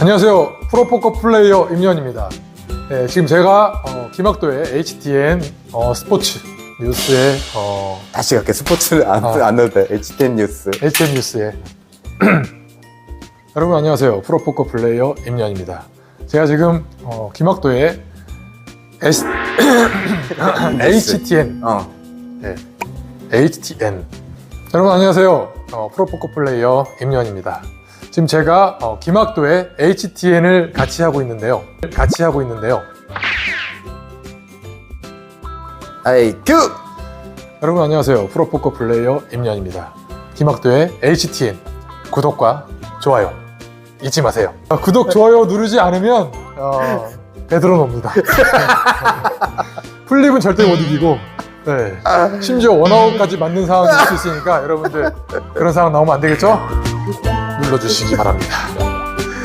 안녕하세요. 프로포커 플레이어 임현입니다. 네, 지금 제가 어, 김학도의 HTN 어, 스포츠 뉴스에 어, 다시 갈게 스포츠를 안, 아. 안 넣어도 돼 HTN 뉴스 HTN 뉴스에 여러분 안녕하세요. 프로포커 플레이어 임현입니다. 제가 지금 어, 김학도의 S... HTN 어 네, HTN 여러분 안녕하세요. 어, 프로포커 플레이어 임현입니다. 지금 제가 어, 김학도의 HTN을 같이 하고 있는데요. 같이 하고 있는데요. 아이 큐 여러분 안녕하세요. 프로포커 플레이어 임현입니다. 김학도의 HTN 구독과 좋아요 잊지 마세요. 어, 구독 좋아요 누르지 않으면 어, 베드로 놉니다. 플립은 절대 못 이기고 네. 심지어 원아웃까지 맞는 상황이 될수 있으니까 여러분들 그런 상황 나오면 안 되겠죠? 눌러주시기 바랍니다.